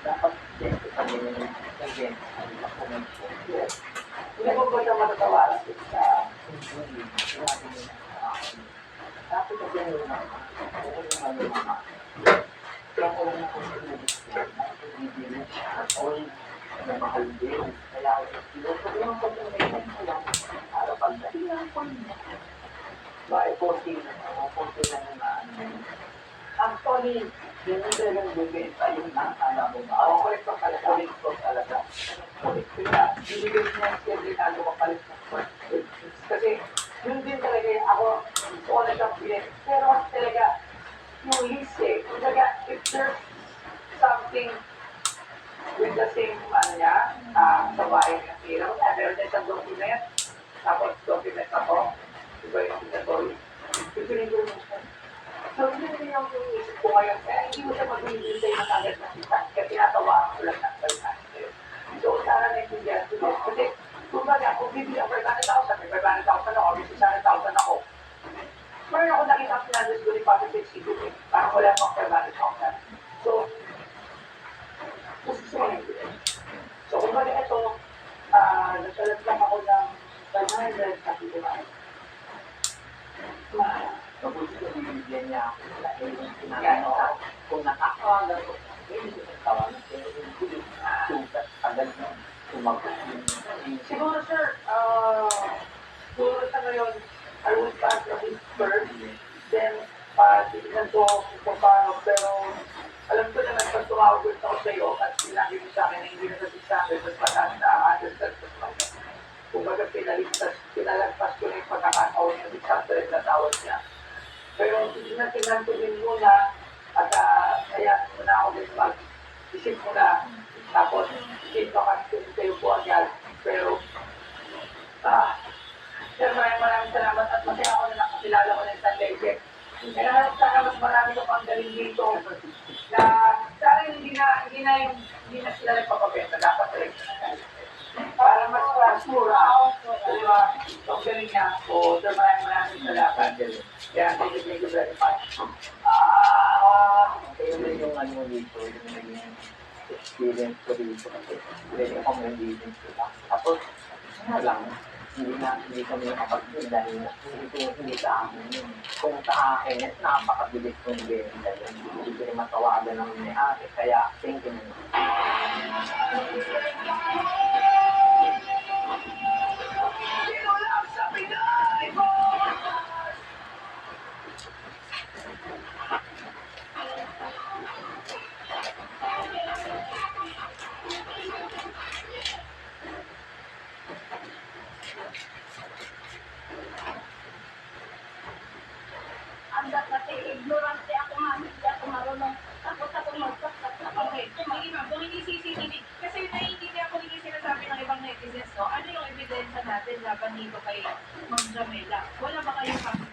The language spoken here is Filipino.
dapat siyempre kami yung event, ang document po. Hindi ko ba siya matatawaran sa Hindi, sinabi nila sa akin. Sabi ko din yung mga, oo naman yung mga, kaya ko lang ako sinubis ko, na bibili siya, all na mahal din. Kaya pinutuloy ko yung event ko lang, para pagdating ko niya. May 14 na, mga 14 na na ano. Actually, yun yung talagang bibenta yung nakakala mo ba? Oo, correct pa pala. Correct ko talaga. Ko na. Binibig niya siya din ako kapalit first. Kasi yun din talaga yung ako gusto ko na siyang bilhin. Pero talaga yung list eh. Kumbaga, if there's something with the same ano niya, ah, sa bahay hero, na meron din siyang document, nagsalat lang ako ng 500 sa pituman. Ma, Mabuti ko bibigyan niya ako sa yung sinabi ko. Kung nakakawagan ko, pwede ko sa tawagan. Pero hindi, sugat agad na sumagot yung siguro sir, ah, siguro sa ngayon, I will start the week first. Then, uh, titignan ko kung paano. Pero, alam ko naman, pag tumawag ako sa iyo, at sinabi mo sa akin na hindi na sa 600, mas mataas na 100 plus lang. Kumbaga, pinalagpas ko na yung pagkakataon ng 600 na tawad niya. Pero, tignan-tignan ko din muna, at uh, kaya muna ako din mag-isip muna. Tapos, isip ko kasi kayo po agad. Pero, ah, Sir, maraming maraming salamat at masaya ako na nakakilala ko ng San Leite. Kaya sana mas marami ka pang galing dito na sana hindi na, hindi na yung, hindi na sila nagpapabenta. Dapat na Para mas masura. Diba? So, ang galing niya. So, sir, maraming maraming salamat. Thank you, very. Ah, yun yung ano dito, yung naging experience ko dito kasi akong nag-event sila. Tapos, lang, hindi kami nakapag dahil hindi ko, sa amin yun. Kung sa akin, eh, napakabilis kong. Hindi ko rin matawagan ng may-ari. Kaya, thank. Ebidensya natin laban dito kay Ma'am Jamela? Wala ba kayong